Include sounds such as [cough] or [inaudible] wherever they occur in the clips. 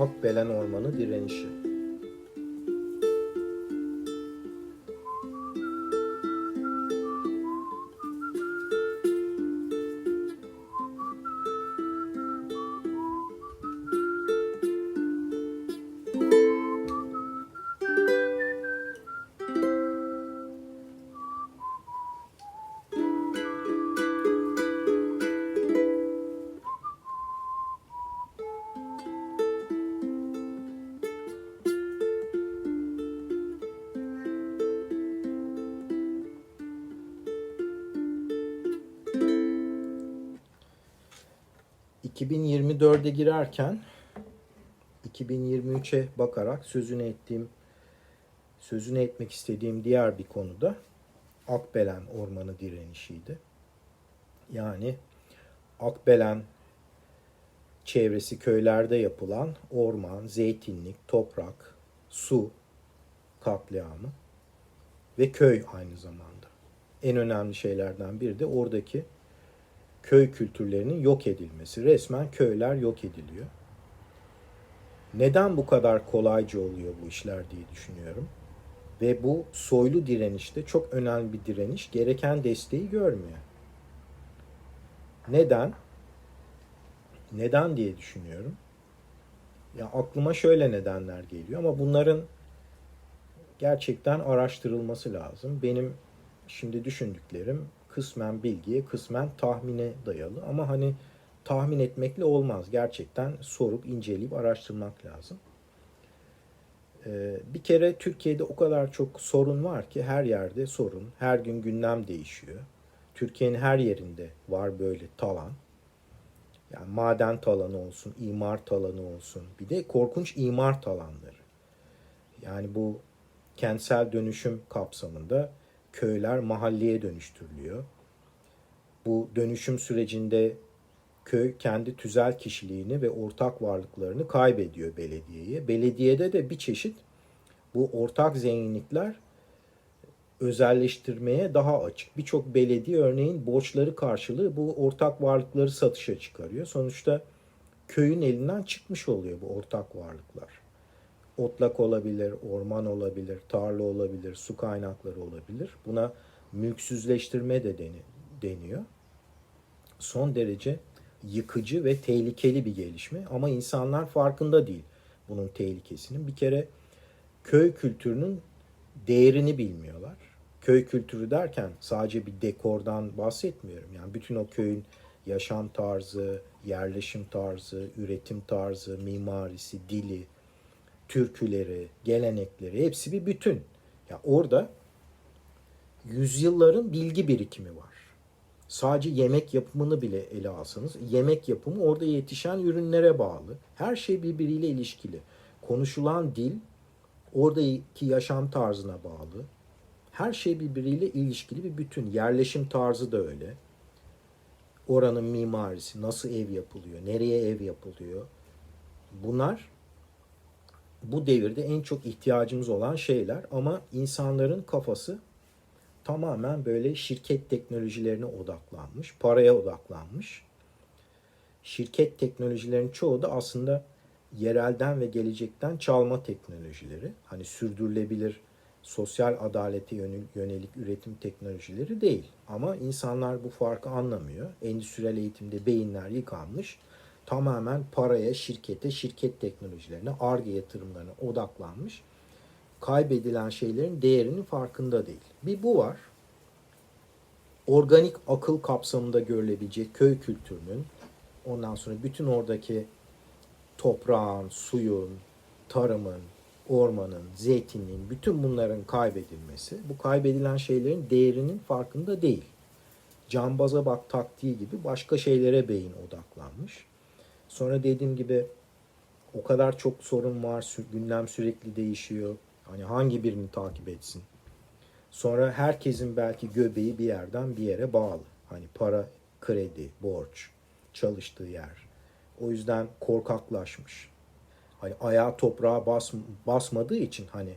Akbelen Ormanı direnişi. Girerken... ...2023'e bakarak sözünü ettiğim... ...sözünü etmek istediğim diğer bir konuda... ...Akbelen Ormanı direnişiydi. Yani... Akbelen çevresi köylerde yapılan orman, zeytinlik, toprak, su katliamı ve köy aynı zamanda. En önemli şeylerden biri de oradaki köy kültürlerinin yok edilmesi. Resmen köyler yok ediliyor. Neden bu kadar kolayca oluyor bu işler diye düşünüyorum. Ve bu soylu direnişte çok önemli bir direniş. Gereken desteği görmüyor. Neden? Neden diye düşünüyorum. Ya aklıma şöyle nedenler geliyor ama bunların gerçekten araştırılması lazım. Benim şimdi düşündüklerim kısmen bilgiye, kısmen tahmine dayalı ama hani tahmin etmekle olmaz. Gerçekten sorup, inceleyip araştırmak lazım. Ee, bir kere Türkiye'de o kadar çok sorun var ki her yerde sorun, her gün gündem değişiyor. Türkiye'nin her yerinde var böyle talan. Yani maden talanı olsun, imar talanı olsun. Bir de korkunç imar talanları. Yani bu kentsel dönüşüm kapsamında köyler mahalleye dönüştürülüyor. Bu dönüşüm sürecinde köy kendi tüzel kişiliğini ve ortak varlıklarını kaybediyor belediyeye. Belediyede de bir çeşit bu ortak zenginlikler özelleştirmeye daha açık. Birçok belediye örneğin borçları karşılığı bu ortak varlıkları satışa çıkarıyor. Sonuçta köyün elinden çıkmış oluyor bu ortak varlıklar. Otlak olabilir, orman olabilir, tarla olabilir, su kaynakları olabilir. Buna mülksüzleştirme de deniyor. Son derece yıkıcı ve tehlikeli bir gelişme ama insanlar farkında değil bunun tehlikesinin. Bir kere köy kültürünün değerini bilmiyorlar. Köy kültürü derken sadece bir dekordan bahsetmiyorum. Yani bütün o köyün yaşam tarzı, yerleşim tarzı, üretim tarzı, mimarisi, dili, türküleri, gelenekleri hepsi bir bütün. Ya orada yüzyılların bilgi birikimi var. Sadece yemek yapımını bile ele alsanız, yemek yapımı orada yetişen ürünlere bağlı. Her şey birbiriyle ilişkili. Konuşulan dil oradaki yaşam tarzına bağlı. Her şey birbiriyle ilişkili bir bütün. Yerleşim tarzı da öyle. Oranın mimarisi, nasıl ev yapılıyor, nereye ev yapılıyor. Bunlar bu devirde en çok ihtiyacımız olan şeyler ama insanların kafası tamamen böyle şirket teknolojilerine odaklanmış, paraya odaklanmış. Şirket teknolojilerin çoğu da aslında yerelden ve gelecekten çalma teknolojileri. Hani sürdürülebilir sosyal adalete yönelik üretim teknolojileri değil. Ama insanlar bu farkı anlamıyor. Endüstriyel eğitimde beyinler yıkanmış. Tamamen paraya, şirkete, şirket teknolojilerine, ARGE yatırımlarına odaklanmış. Kaybedilen şeylerin değerinin farkında değil. Bir bu var. Organik akıl kapsamında görülebilecek köy kültürünün ondan sonra bütün oradaki toprağın, suyun, tarımın, ormanın, zeytinliğin, bütün bunların kaybedilmesi, bu kaybedilen şeylerin değerinin farkında değil. Cambaza bak taktiği gibi başka şeylere beyin odaklanmış. Sonra dediğim gibi o kadar çok sorun var, gündem sürekli değişiyor. Hani hangi birini takip etsin? Sonra herkesin belki göbeği bir yerden bir yere bağlı. Hani para, kredi, borç, çalıştığı yer. O yüzden korkaklaşmış. Hani ayağı toprağa bas, basmadığı için hani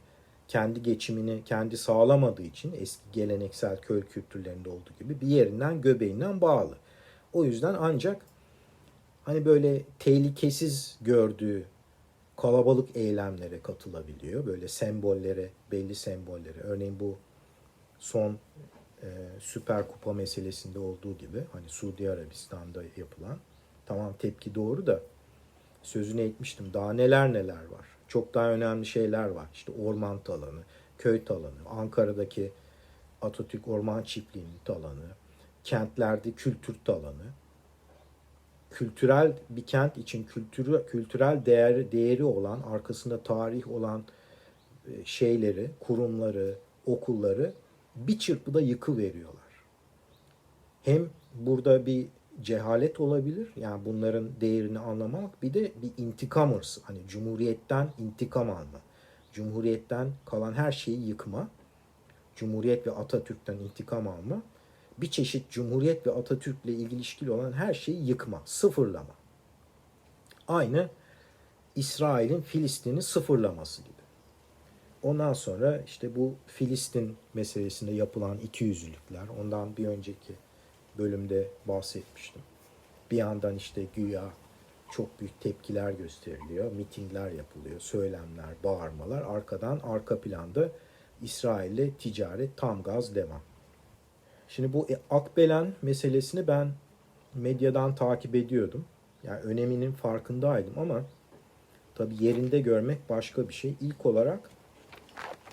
kendi geçimini kendi sağlamadığı için eski geleneksel köy kültürlerinde olduğu gibi bir yerinden göbeğinden bağlı. O yüzden ancak hani böyle tehlikesiz gördüğü kalabalık eylemlere katılabiliyor. Böyle sembollere, belli sembollere. Örneğin bu son e, Süper Kupa meselesinde olduğu gibi hani Suudi Arabistan'da yapılan tamam tepki doğru da sözünü etmiştim. Daha neler neler var. Çok daha önemli şeyler var. İşte orman talanı, köy talanı, Ankara'daki Atatürk Orman Çiftliği'nin talanı, kentlerde kültür talanı. Kültürel bir kent için kültürü, kültürel değeri, değeri olan, arkasında tarih olan e, şeyleri, kurumları, okulları bir çırpıda yıkı veriyorlar. Hem burada bir cehalet olabilir. Yani bunların değerini anlamak bir de bir intikam hırsı. Hani cumhuriyetten intikam alma. Cumhuriyetten kalan her şeyi yıkma. Cumhuriyet ve Atatürk'ten intikam alma. Bir çeşit Cumhuriyet ve Atatürk'le ilişkili olan her şeyi yıkma, sıfırlama. Aynı İsrail'in Filistin'i sıfırlaması gibi. Ondan sonra işte bu Filistin meselesinde yapılan ikiyüzlülükler, ondan bir önceki bölümde bahsetmiştim. Bir yandan işte güya çok büyük tepkiler gösteriliyor, mitingler yapılıyor, söylemler, bağırmalar. Arkadan, arka planda İsrail'le ticaret tam gaz devam. Şimdi bu Akbelen meselesini ben medyadan takip ediyordum. Yani öneminin farkındaydım ama tabii yerinde görmek başka bir şey. İlk olarak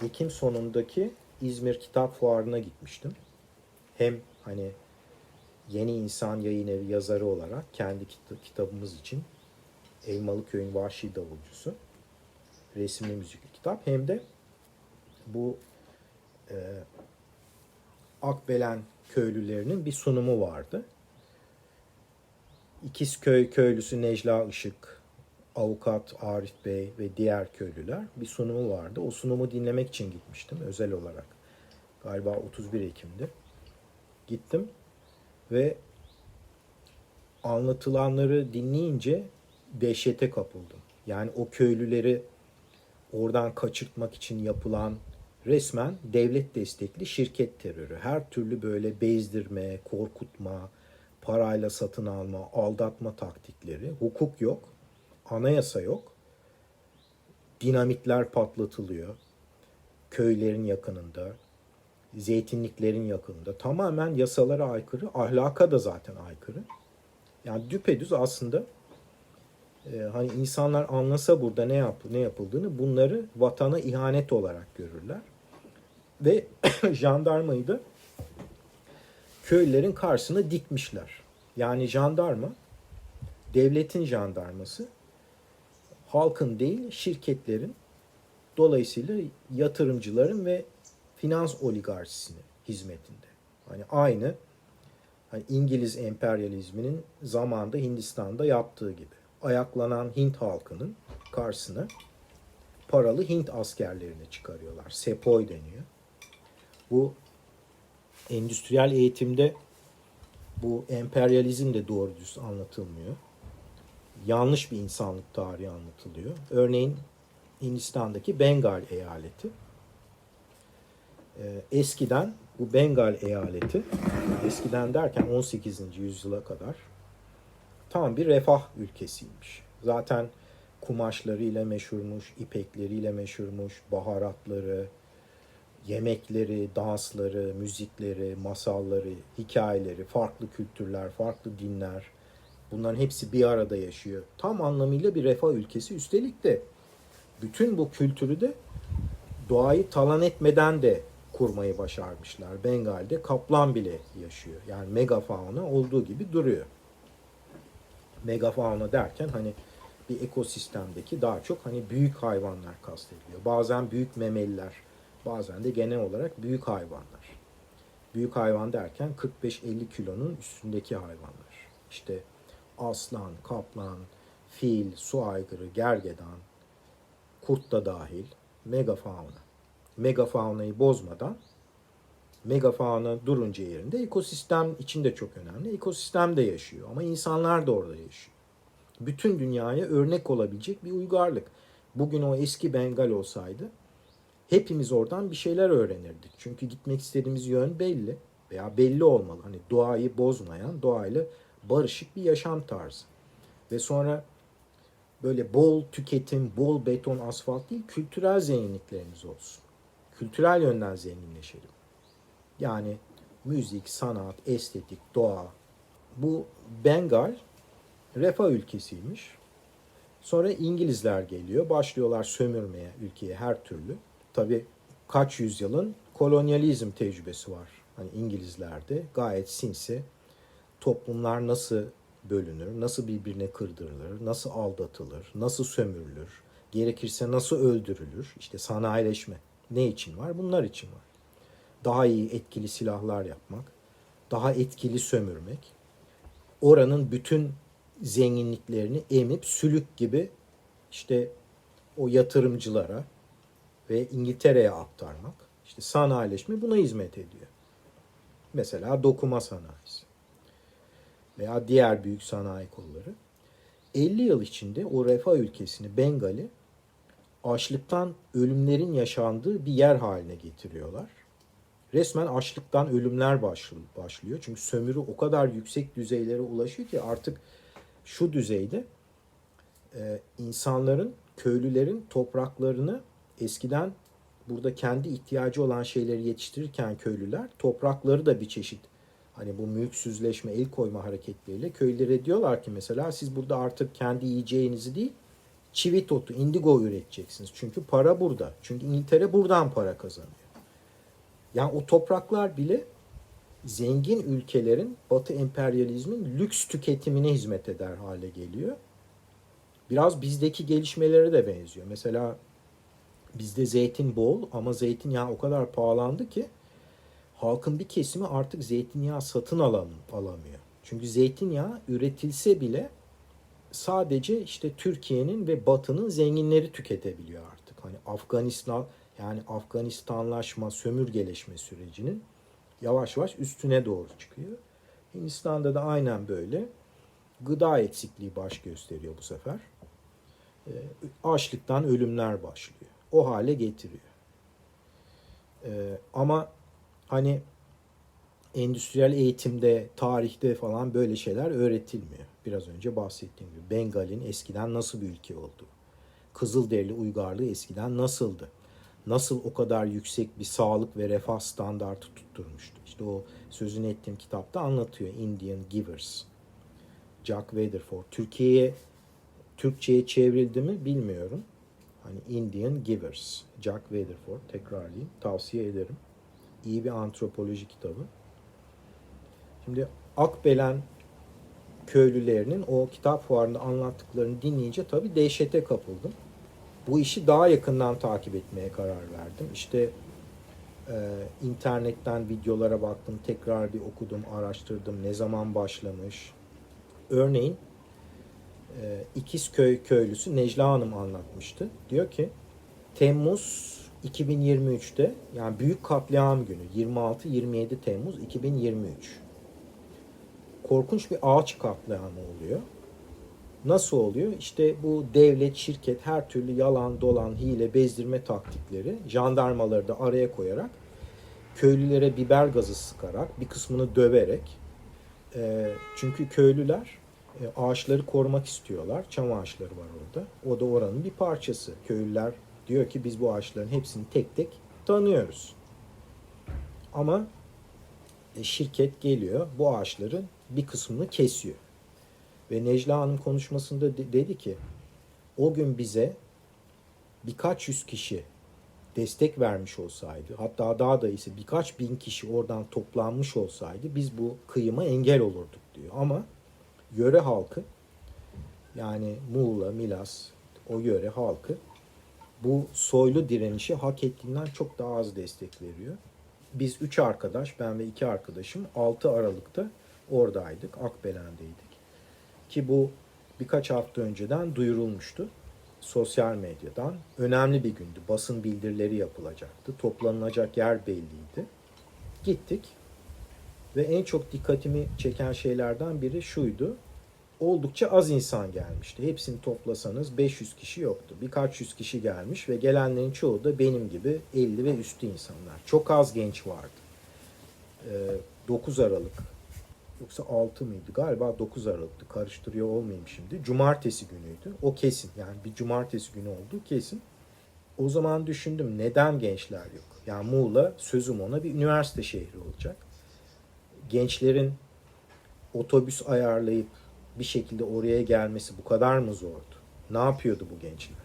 Ekim sonundaki İzmir Kitap Fuarı'na gitmiştim. Hem hani Yeni İnsan Yayın Evi yazarı olarak kendi kita- kitabımız için Elmalı Köy'ün Vahşi Davulcusu resimli müzikli kitap hem de bu e, Akbelen köylülerinin bir sunumu vardı. İkizköy köylüsü Necla Işık, avukat Arif Bey ve diğer köylüler bir sunumu vardı. O sunumu dinlemek için gitmiştim özel olarak. Galiba 31 Ekim'di. Gittim ve anlatılanları dinleyince dehşete kapıldım. Yani o köylüleri oradan kaçırtmak için yapılan resmen devlet destekli şirket terörü. Her türlü böyle bezdirme, korkutma, parayla satın alma, aldatma taktikleri. Hukuk yok, anayasa yok. Dinamitler patlatılıyor. Köylerin yakınında, zeytinliklerin yakınında. Tamamen yasalara aykırı, ahlaka da zaten aykırı. Yani düpedüz aslında e, hani insanlar anlasa burada ne yap ne yapıldığını bunları vatana ihanet olarak görürler. Ve [coughs] jandarmayı da köylerin karşısına dikmişler. Yani jandarma devletin jandarması halkın değil şirketlerin dolayısıyla yatırımcıların ve finans oligarşisinin hizmetinde. Hani aynı hani İngiliz emperyalizminin zamanda Hindistan'da yaptığı gibi. Ayaklanan Hint halkının karşısına paralı Hint askerlerini çıkarıyorlar. Sepoy deniyor. Bu endüstriyel eğitimde bu emperyalizm de doğru düz anlatılmıyor. Yanlış bir insanlık tarihi anlatılıyor. Örneğin Hindistan'daki Bengal eyaleti e, eskiden bu Bengal eyaleti eskiden derken 18. yüzyıla kadar tam bir refah ülkesiymiş. Zaten kumaşlarıyla meşhurmuş, ipekleriyle meşhurmuş, baharatları, yemekleri, dansları, müzikleri, masalları, hikayeleri, farklı kültürler, farklı dinler bunların hepsi bir arada yaşıyor. Tam anlamıyla bir refah ülkesi. Üstelik de bütün bu kültürü de doğayı talan etmeden de kurmayı başarmışlar. Bengal'de kaplan bile yaşıyor. Yani megafauna olduğu gibi duruyor. Megafauna derken hani bir ekosistemdeki daha çok hani büyük hayvanlar kastediliyor. Bazen büyük memeliler, bazen de genel olarak büyük hayvanlar. Büyük hayvan derken 45-50 kilonun üstündeki hayvanlar. İşte aslan, kaplan, fil, su aygırı, gergedan, kurt da dahil megafauna. Megafaunayı bozmadan megafauna durunca yerinde ekosistem içinde çok önemli. Ekosistemde yaşıyor ama insanlar da orada yaşıyor. Bütün dünyaya örnek olabilecek bir uygarlık. Bugün o eski Bengal olsaydı hepimiz oradan bir şeyler öğrenirdik. Çünkü gitmek istediğimiz yön belli veya belli olmalı. Hani doğayı bozmayan, doğayla barışık bir yaşam tarzı. Ve sonra böyle bol tüketim, bol beton, asfalt değil, kültürel zenginliklerimiz olsun. Kültürel yönden zenginleşelim. Yani müzik, sanat, estetik, doğa. Bu Bengal refah ülkesiymiş. Sonra İngilizler geliyor. Başlıyorlar sömürmeye ülkeyi her türlü. Tabi kaç yüzyılın kolonyalizm tecrübesi var. Hani İngilizlerde gayet sinsi toplumlar nasıl bölünür, nasıl birbirine kırdırılır, nasıl aldatılır, nasıl sömürülür, gerekirse nasıl öldürülür. İşte sanayileşme ne için var? Bunlar için var. Daha iyi etkili silahlar yapmak, daha etkili sömürmek, oranın bütün zenginliklerini emip sülük gibi işte o yatırımcılara ve İngiltere'ye aktarmak. İşte sanayileşme buna hizmet ediyor. Mesela dokuma sanayisi veya diğer büyük sanayi kolları 50 yıl içinde o refah ülkesini Bengal'i açlıktan ölümlerin yaşandığı bir yer haline getiriyorlar. Resmen açlıktan ölümler başlıyor. Çünkü sömürü o kadar yüksek düzeylere ulaşıyor ki artık şu düzeyde e, insanların, köylülerin topraklarını eskiden burada kendi ihtiyacı olan şeyleri yetiştirirken köylüler toprakları da bir çeşit hani bu mülksüzleşme, el koyma hareketleriyle köylülere diyorlar ki mesela siz burada artık kendi yiyeceğinizi değil çivit otu, indigo üreteceksiniz. Çünkü para burada. Çünkü İngiltere buradan para kazanıyor. Yani o topraklar bile zengin ülkelerin Batı emperyalizmin lüks tüketimine hizmet eder hale geliyor. Biraz bizdeki gelişmelere de benziyor. Mesela bizde zeytin bol ama zeytinyağı o kadar pahalandı ki halkın bir kesimi artık zeytinyağı satın alam alamıyor. Çünkü zeytinyağı üretilse bile sadece işte Türkiye'nin ve Batı'nın zenginleri tüketebiliyor artık. Hani Afganistan yani Afganistanlaşma, sömürgeleşme sürecinin yavaş yavaş üstüne doğru çıkıyor. Hindistan'da da aynen böyle. Gıda eksikliği baş gösteriyor bu sefer. E, açlıktan ölümler başlıyor. O hale getiriyor. E, ama hani endüstriyel eğitimde, tarihte falan böyle şeyler öğretilmiyor. Biraz önce bahsettiğim gibi Bengal'in eskiden nasıl bir ülke olduğu. Kızılderili uygarlığı eskiden nasıldı? Nasıl o kadar yüksek bir sağlık ve refah standartı tutturmuştu? İşte o sözünü ettiğim kitapta anlatıyor Indian Givers. Jack Weatherford. Türkiye'ye Türkçe'ye çevrildi mi bilmiyorum. Hani Indian Givers. Jack Weatherford tekrarlayayım. Tavsiye ederim. İyi bir antropoloji kitabı. Şimdi Akbelen köylülerinin o kitap fuarında anlattıklarını dinleyince tabii dehşete kapıldım. Bu işi daha yakından takip etmeye karar verdim. İşte e, internetten videolara baktım, tekrar bir okudum, araştırdım. Ne zaman başlamış? Örneğin e, İkizköy köylüsü Necla Hanım anlatmıştı. Diyor ki Temmuz 2023'te yani büyük katliam günü 26-27 Temmuz 2023 korkunç bir ağaç katliamı oluyor. Nasıl oluyor? İşte bu devlet, şirket her türlü yalan, dolan, hile, bezdirme taktikleri jandarmaları da araya koyarak köylülere biber gazı sıkarak bir kısmını döverek e, çünkü köylüler e, ağaçları korumak istiyorlar. Çam ağaçları var orada. O da oranın bir parçası. Köylüler diyor ki biz bu ağaçların hepsini tek tek tanıyoruz. Ama e, şirket geliyor bu ağaçların bir kısmını kesiyor. Ve Necla Hanım konuşmasında de- dedi ki o gün bize birkaç yüz kişi destek vermiş olsaydı hatta daha da iyisi birkaç bin kişi oradan toplanmış olsaydı biz bu kıyıma engel olurduk diyor. Ama yöre halkı yani Muğla, Milas o yöre halkı bu soylu direnişi hak ettiğinden çok daha az destek veriyor. Biz üç arkadaş, ben ve iki arkadaşım 6 Aralık'ta oradaydık, Akbelen'deydik. Ki bu birkaç hafta önceden duyurulmuştu sosyal medyadan. Önemli bir gündü. Basın bildirileri yapılacaktı. Toplanılacak yer belliydi. Gittik ve en çok dikkatimi çeken şeylerden biri şuydu. Oldukça az insan gelmişti. Hepsini toplasanız 500 kişi yoktu. Birkaç yüz kişi gelmiş ve gelenlerin çoğu da benim gibi 50 ve üstü insanlar. Çok az genç vardı. Ee, 9 Aralık yoksa 6 mıydı? Galiba 9 Aralık'tı. Karıştırıyor olmayayım şimdi. Cumartesi günüydü. O kesin. Yani bir cumartesi günü olduğu kesin. O zaman düşündüm neden gençler yok? Yani Muğla sözüm ona bir üniversite şehri olacak. Gençlerin otobüs ayarlayıp bir şekilde oraya gelmesi bu kadar mı zordu? Ne yapıyordu bu gençler?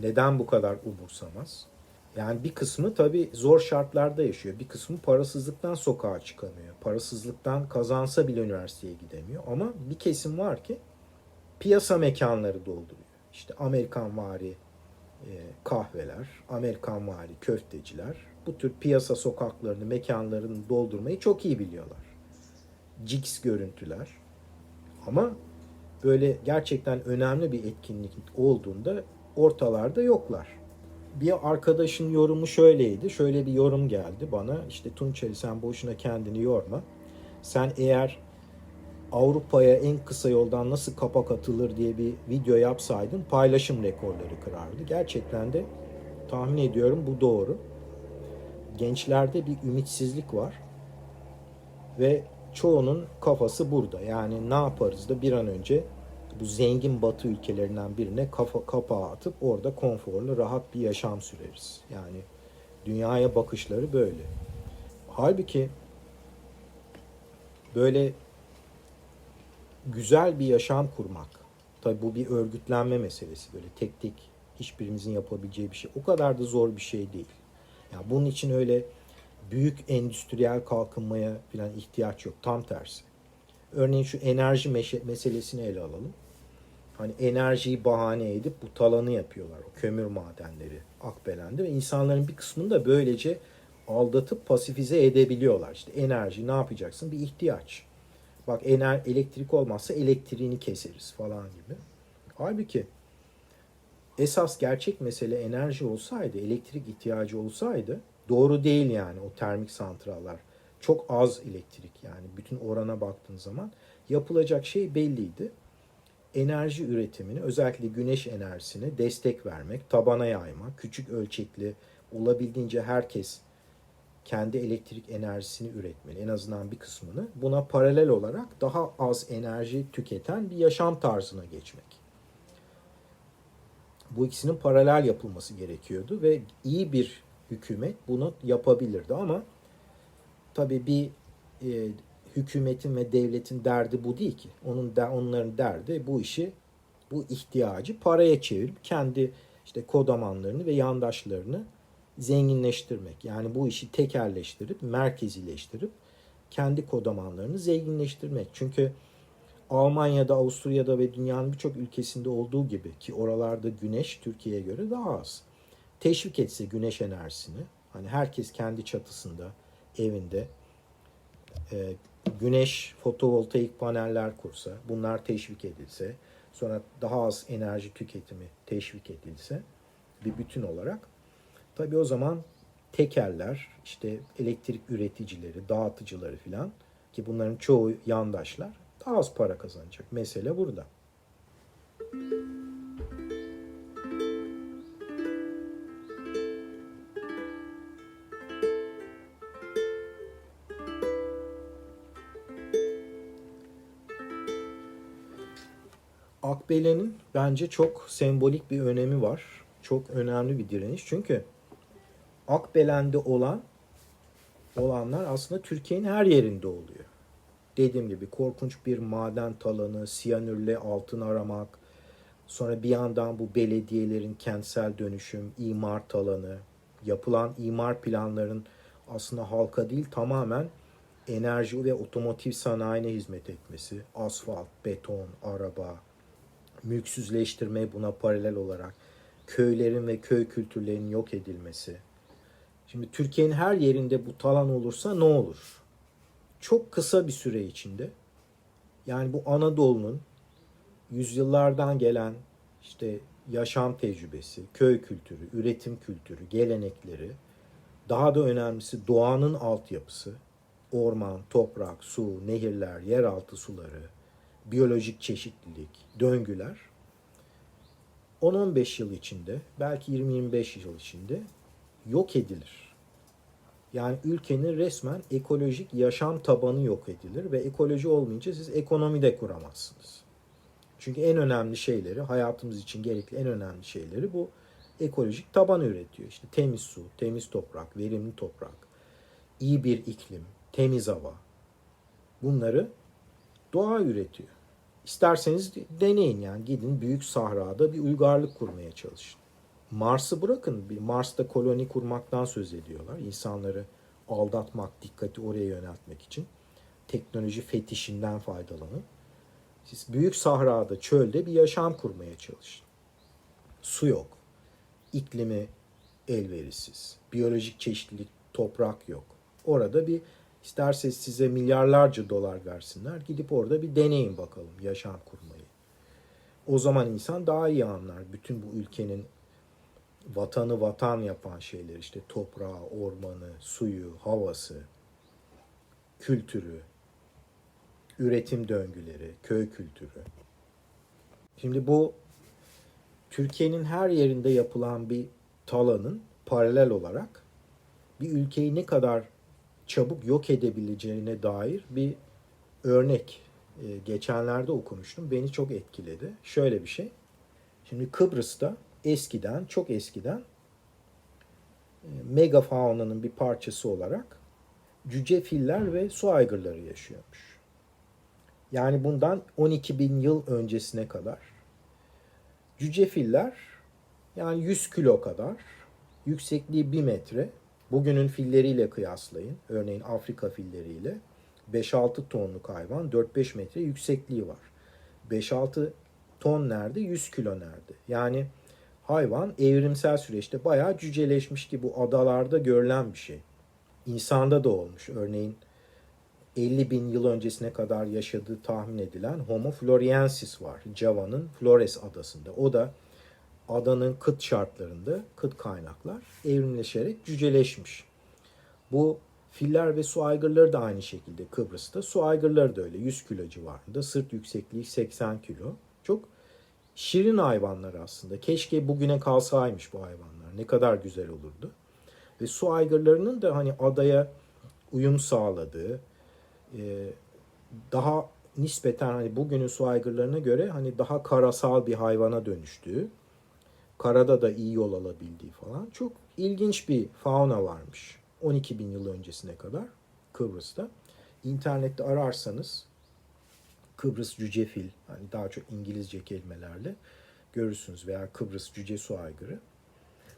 Neden bu kadar umursamaz? Yani bir kısmı tabii zor şartlarda yaşıyor. Bir kısmı parasızlıktan sokağa çıkamıyor. Parasızlıktan kazansa bile üniversiteye gidemiyor. Ama bir kesim var ki piyasa mekanları dolduruyor. İşte Amerikan vari e, kahveler, Amerikan vari köfteciler bu tür piyasa sokaklarını, mekanlarını doldurmayı çok iyi biliyorlar. Jigs görüntüler. Ama böyle gerçekten önemli bir etkinlik olduğunda ortalarda yoklar. Bir arkadaşın yorumu şöyleydi. Şöyle bir yorum geldi bana. İşte Tunçeli sen boşuna kendini yorma. Sen eğer Avrupa'ya en kısa yoldan nasıl kapak atılır diye bir video yapsaydın paylaşım rekorları kırardı. Gerçekten de tahmin ediyorum bu doğru. Gençlerde bir ümitsizlik var. Ve çoğunun kafası burada. Yani ne yaparız da bir an önce bu zengin batı ülkelerinden birine kafa kapağı atıp orada konforlu rahat bir yaşam süreriz. Yani dünyaya bakışları böyle. Halbuki böyle güzel bir yaşam kurmak. Tabii bu bir örgütlenme meselesi. Böyle tek tek hiçbirimizin yapabileceği bir şey. O kadar da zor bir şey değil. Yani bunun için öyle büyük endüstriyel kalkınmaya falan ihtiyaç yok. Tam tersi. Örneğin şu enerji meselesini ele alalım. Hani enerjiyi bahane edip bu talanı yapıyorlar. O kömür madenleri Akbelen'de ve insanların bir kısmını da böylece aldatıp pasifize edebiliyorlar. İşte enerji ne yapacaksın? Bir ihtiyaç. Bak ener elektrik olmazsa elektriğini keseriz falan gibi. Halbuki esas gerçek mesele enerji olsaydı, elektrik ihtiyacı olsaydı doğru değil yani o termik santrallar. Çok az elektrik yani bütün orana baktığın zaman yapılacak şey belliydi. Enerji üretimini özellikle güneş enerjisine destek vermek, tabana yaymak, küçük ölçekli olabildiğince herkes kendi elektrik enerjisini üretmeli. En azından bir kısmını. Buna paralel olarak daha az enerji tüketen bir yaşam tarzına geçmek. Bu ikisinin paralel yapılması gerekiyordu ve iyi bir hükümet bunu yapabilirdi ama tabii bir e, hükümetin ve devletin derdi bu değil ki. Onun da onların derdi bu işi bu ihtiyacı paraya çevirip kendi işte kodamanlarını ve yandaşlarını zenginleştirmek. Yani bu işi tekerleştirip, merkezileştirip kendi kodamanlarını zenginleştirmek. Çünkü Almanya'da, Avusturya'da ve dünyanın birçok ülkesinde olduğu gibi ki oralarda güneş Türkiye'ye göre daha az. Teşvik etse güneş enerjisini, hani herkes kendi çatısında, evinde e, güneş fotovoltaik paneller kursa, bunlar teşvik edilse, sonra daha az enerji tüketimi teşvik edilse bir bütün olarak Tabii o zaman tekerler, işte elektrik üreticileri, dağıtıcıları filan ki bunların çoğu yandaşlar daha az para kazanacak. Mesele burada. Akbelen'in bence çok sembolik bir önemi var. Çok önemli bir direniş. Çünkü Akbelen'de olan olanlar aslında Türkiye'nin her yerinde oluyor. Dediğim gibi korkunç bir maden talanı, siyanürle altın aramak, sonra bir yandan bu belediyelerin kentsel dönüşüm, imar talanı, yapılan imar planların aslında halka değil tamamen enerji ve otomotiv sanayine hizmet etmesi, asfalt, beton, araba, mülksüzleştirme buna paralel olarak köylerin ve köy kültürlerinin yok edilmesi, Şimdi Türkiye'nin her yerinde bu talan olursa ne olur? Çok kısa bir süre içinde yani bu Anadolu'nun yüzyıllardan gelen işte yaşam tecrübesi, köy kültürü, üretim kültürü, gelenekleri, daha da önemlisi doğanın altyapısı, orman, toprak, su, nehirler, yeraltı suları, biyolojik çeşitlilik, döngüler 10-15 yıl içinde, belki 20-25 yıl içinde yok edilir. Yani ülkenin resmen ekolojik yaşam tabanı yok edilir ve ekoloji olmayınca siz ekonomi de kuramazsınız. Çünkü en önemli şeyleri, hayatımız için gerekli en önemli şeyleri bu ekolojik taban üretiyor. İşte temiz su, temiz toprak, verimli toprak, iyi bir iklim, temiz hava. Bunları doğa üretiyor. İsterseniz deneyin yani gidin büyük sahrada bir uygarlık kurmaya çalışın. Mars'ı bırakın. Mars'ta koloni kurmaktan söz ediyorlar. İnsanları aldatmak, dikkati oraya yöneltmek için. Teknoloji fetişinden faydalanın. Siz büyük sahrada, çölde bir yaşam kurmaya çalışın. Su yok. İklimi elverişsiz. Biyolojik çeşitlilik, toprak yok. Orada bir isterseniz size milyarlarca dolar versinler. Gidip orada bir deneyin bakalım yaşam kurmayı. O zaman insan daha iyi anlar bütün bu ülkenin vatanı vatan yapan şeyler işte toprağı, ormanı, suyu, havası, kültürü, üretim döngüleri, köy kültürü. Şimdi bu Türkiye'nin her yerinde yapılan bir talanın paralel olarak bir ülkeyi ne kadar çabuk yok edebileceğine dair bir örnek e, geçenlerde okumuştum. Beni çok etkiledi. Şöyle bir şey. Şimdi Kıbrıs'ta eskiden, çok eskiden e, megafaunanın bir parçası olarak cüce filler ve su aygırları yaşıyormuş. Yani bundan 12 bin yıl öncesine kadar cüce filler yani 100 kilo kadar yüksekliği 1 metre bugünün filleriyle kıyaslayın. Örneğin Afrika filleriyle 5-6 tonluk hayvan 4-5 metre yüksekliği var. 5-6 ton nerede? 100 kilo nerede? Yani hayvan evrimsel süreçte bayağı cüceleşmiş ki bu adalarda görülen bir şey. İnsanda da olmuş. Örneğin 50 bin yıl öncesine kadar yaşadığı tahmin edilen Homo floresiensis var. Java'nın Flores adasında. O da adanın kıt şartlarında, kıt kaynaklar evrimleşerek cüceleşmiş. Bu filler ve su aygırları da aynı şekilde Kıbrıs'ta. Su aygırları da öyle 100 kilo civarında. Sırt yüksekliği 80 kilo. Çok şirin hayvanlar aslında. Keşke bugüne kalsaymış bu hayvanlar. Ne kadar güzel olurdu. Ve su aygırlarının da hani adaya uyum sağladığı, e, daha nispeten hani bugünün su aygırlarına göre hani daha karasal bir hayvana dönüştüğü, karada da iyi yol alabildiği falan çok ilginç bir fauna varmış. 12 bin yıl öncesine kadar Kıbrıs'ta. İnternette ararsanız Kıbrıs cücefil, hani daha çok İngilizce kelimelerle görürsünüz veya Kıbrıs cüce su aygırı.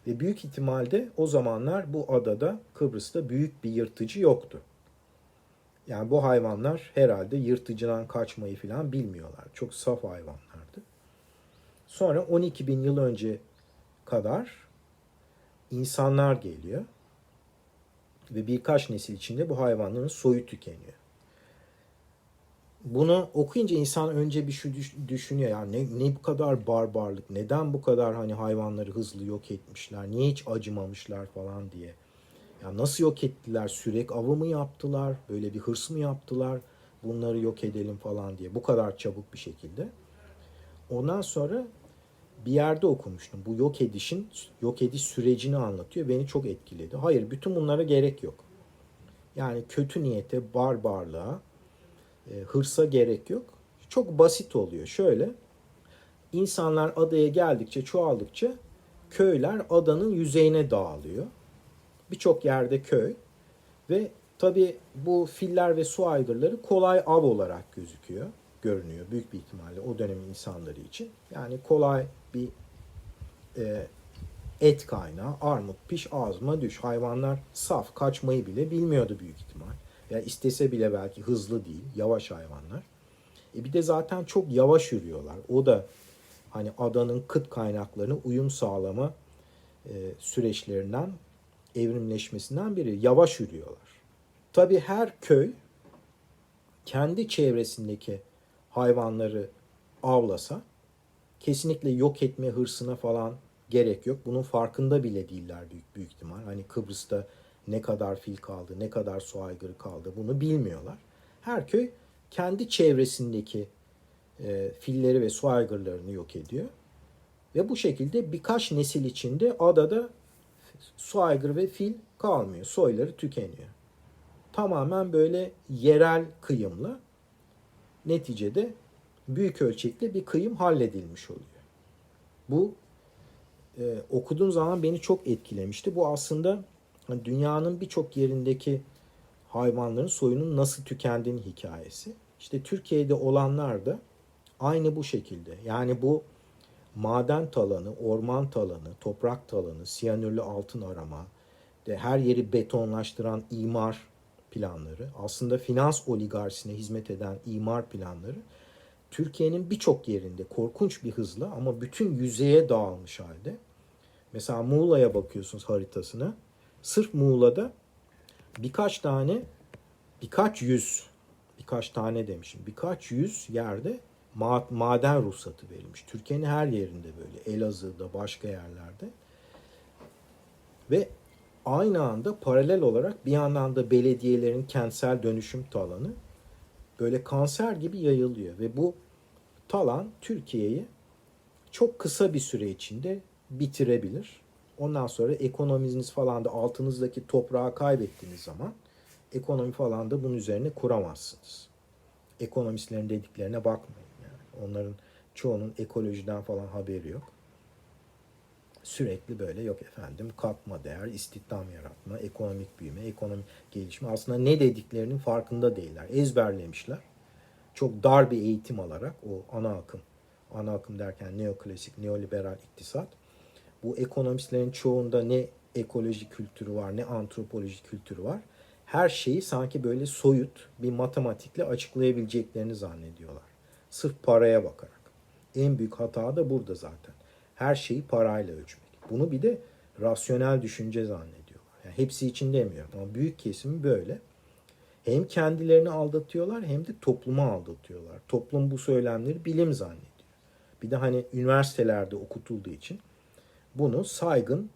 Ve büyük ihtimalde o zamanlar bu adada Kıbrıs'ta büyük bir yırtıcı yoktu. Yani bu hayvanlar herhalde yırtıcıdan kaçmayı falan bilmiyorlar. Çok saf hayvanlardı. Sonra 12 bin yıl önce kadar insanlar geliyor. Ve birkaç nesil içinde bu hayvanların soyu tükeniyor. Bunu okuyunca insan önce bir şu düşünüyor yani ne, ne bu kadar barbarlık, neden bu kadar hani hayvanları hızlı yok etmişler, niye hiç acımamışlar falan diye. Ya nasıl yok ettiler? Sürek avı mı yaptılar? Böyle bir hırs mı yaptılar? Bunları yok edelim falan diye. Bu kadar çabuk bir şekilde. Ondan sonra bir yerde okumuştum. Bu yok edişin, yok ediş sürecini anlatıyor. Beni çok etkiledi. Hayır, bütün bunlara gerek yok. Yani kötü niyete, barbarlığa, e, hırsa gerek yok. Çok basit oluyor. Şöyle, insanlar adaya geldikçe, çoğaldıkça köyler adanın yüzeyine dağılıyor birçok yerde köy ve tabi bu filler ve su aygırları kolay av olarak gözüküyor, görünüyor büyük bir ihtimalle o dönemin insanları için. Yani kolay bir e, et kaynağı, armut piş ağzıma düş. Hayvanlar saf, kaçmayı bile bilmiyordu büyük ihtimal. Ya yani istese bile belki hızlı değil, yavaş hayvanlar. E bir de zaten çok yavaş yürüyorlar. O da hani adanın kıt kaynaklarına uyum sağlama e, süreçlerinden evrimleşmesinden biri. Yavaş yürüyorlar. Tabi her köy kendi çevresindeki hayvanları avlasa kesinlikle yok etme hırsına falan gerek yok. Bunun farkında bile değiller büyük büyük ihtimal. Hani Kıbrıs'ta ne kadar fil kaldı, ne kadar su aygırı kaldı bunu bilmiyorlar. Her köy kendi çevresindeki e, filleri ve su aygırlarını yok ediyor. Ve bu şekilde birkaç nesil içinde adada su aygır ve fil kalmıyor. Soyları tükeniyor. Tamamen böyle yerel kıyımla neticede büyük ölçekli bir kıyım halledilmiş oluyor. Bu e, okuduğum zaman beni çok etkilemişti. Bu aslında dünyanın birçok yerindeki hayvanların soyunun nasıl tükendiğinin hikayesi. İşte Türkiye'de olanlar da aynı bu şekilde. Yani bu maden talanı, orman talanı, toprak talanı, siyanürlü altın arama, de her yeri betonlaştıran imar planları, aslında finans oligarsine hizmet eden imar planları Türkiye'nin birçok yerinde korkunç bir hızla ama bütün yüzeye dağılmış halde. Mesela Muğla'ya bakıyorsunuz haritasına. Sırf Muğla'da birkaç tane, birkaç yüz, birkaç tane demişim, birkaç yüz yerde ma- maden ruhsatı verilmiş. Türkiye'nin her yerinde böyle. Elazığ'da, başka yerlerde. Ve aynı anda paralel olarak bir yandan da belediyelerin kentsel dönüşüm talanı böyle kanser gibi yayılıyor. Ve bu talan Türkiye'yi çok kısa bir süre içinde bitirebilir. Ondan sonra ekonominiz falan da altınızdaki toprağı kaybettiğiniz zaman ekonomi falan da bunun üzerine kuramazsınız. Ekonomistlerin dediklerine bakmayın. Yani. Onların çoğunun ekolojiden falan haberi yok. Sürekli böyle yok efendim katma değer, istihdam yaratma, ekonomik büyüme, ekonomik gelişme. Aslında ne dediklerinin farkında değiller. Ezberlemişler. Çok dar bir eğitim alarak o ana akım, ana akım derken neoklasik, neoliberal iktisat. Bu ekonomistlerin çoğunda ne ekoloji kültürü var ne antropoloji kültürü var. Her şeyi sanki böyle soyut bir matematikle açıklayabileceklerini zannediyorlar. Sırf paraya bakarak. En büyük hata da burada zaten. Her şeyi parayla ölçmek. Bunu bir de rasyonel düşünce zannediyorlar. Yani hepsi için demiyorum ama büyük kesimi böyle. Hem kendilerini aldatıyorlar hem de toplumu aldatıyorlar. Toplum bu söylemleri bilim zannediyor. Bir de hani üniversitelerde okutulduğu için bunu saygın,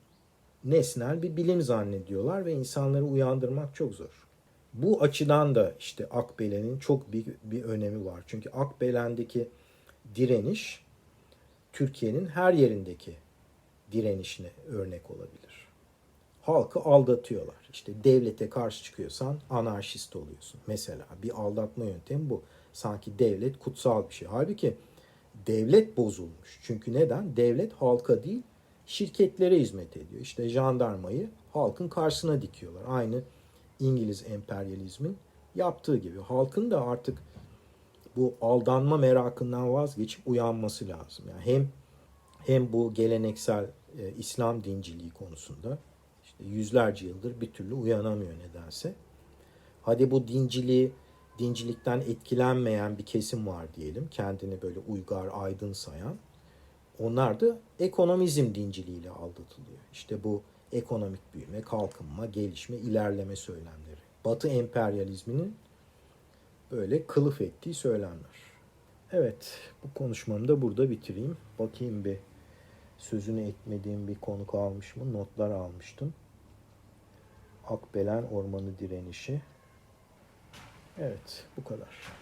nesnel bir bilim zannediyorlar ve insanları uyandırmak çok zor. Bu açıdan da işte Akbelen'in çok büyük bir önemi var. Çünkü Akbelen'deki direniş Türkiye'nin her yerindeki direnişine örnek olabilir. Halkı aldatıyorlar. İşte devlete karşı çıkıyorsan anarşist oluyorsun. Mesela bir aldatma yöntemi bu. Sanki devlet kutsal bir şey. Halbuki devlet bozulmuş. Çünkü neden? Devlet halka değil şirketlere hizmet ediyor. İşte jandarmayı halkın karşısına dikiyorlar. Aynı İngiliz emperyalizmin yaptığı gibi. Halkın da artık bu aldanma merakından vazgeçip uyanması lazım. Yani hem hem bu geleneksel e, İslam dinciliği konusunda işte yüzlerce yıldır bir türlü uyanamıyor nedense. Hadi bu dinciliği dincilikten etkilenmeyen bir kesim var diyelim. Kendini böyle uygar, aydın sayan. Onlar da ekonomizm dinciliğiyle aldatılıyor. İşte bu ekonomik büyüme, kalkınma, gelişme, ilerleme söylemleri. Batı emperyalizminin böyle kılıf ettiği söylemler. Evet, bu konuşmamı da burada bitireyim. Bakayım bir sözünü etmediğim bir konu kalmış mı? Notlar almıştım. Akbelen Ormanı Direnişi. Evet, bu kadar.